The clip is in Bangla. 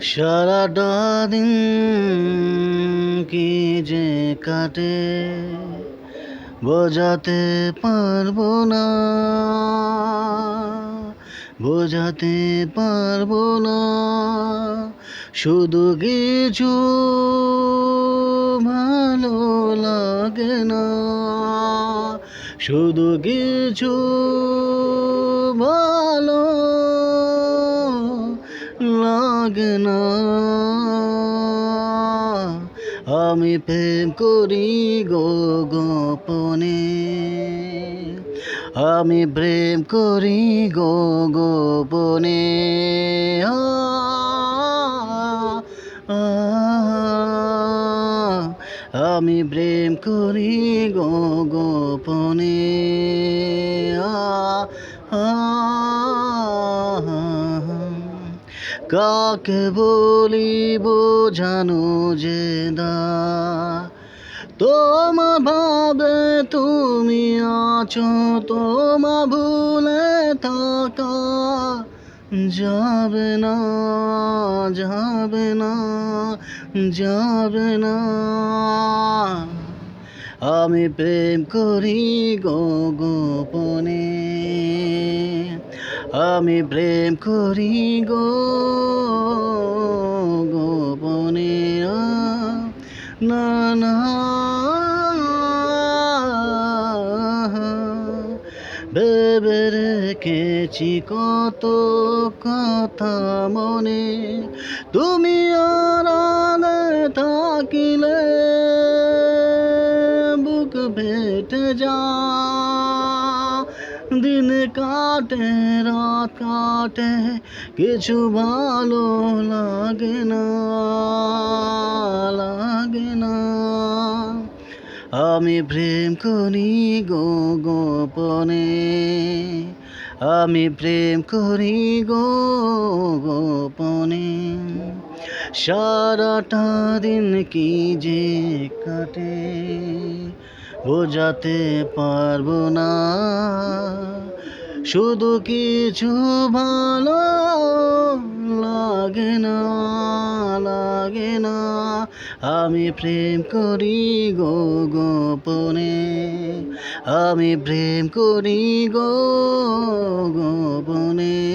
সারাটা দিন কি যে কাটে বোঝাতে পারব না, বোঝাতে পারব না। শুধু কিছু ভালো লাগে না, শুধু কিছু আমি প্রেম করি গো গোপনে। আমি প্রেম করি গো গোপনে। আমি প্রেম করি গো গোপনে। আ, কাকে বলিব জানো যে দা? তোমার ভাবে তুমি আছো, তোমা ভুলে থাকা যাবে না যাবে না যাবে না। আমি প্রেম করি গো গোপনে। আমি প্রেম করি গো, গোপনে না না ভেবে রেখেছি কত কথা মনে। তুমি আড়ালে থাকিলে, বুক ফেটে যা দিন কাটে, রাত কাটে, কিছু ভালো লাগে না লাগে না। আমি প্রেম করি গো গোপনে, আমি প্রেম করি গো গোপনে। সারাটা দিন কি যে কাটে বোঝাতে পারব না। শুধু কিছু ভালো লাগে না লাগে না। আমি প্রেম করি গো গোপনে। আমি প্রেম করি গো গোপনে।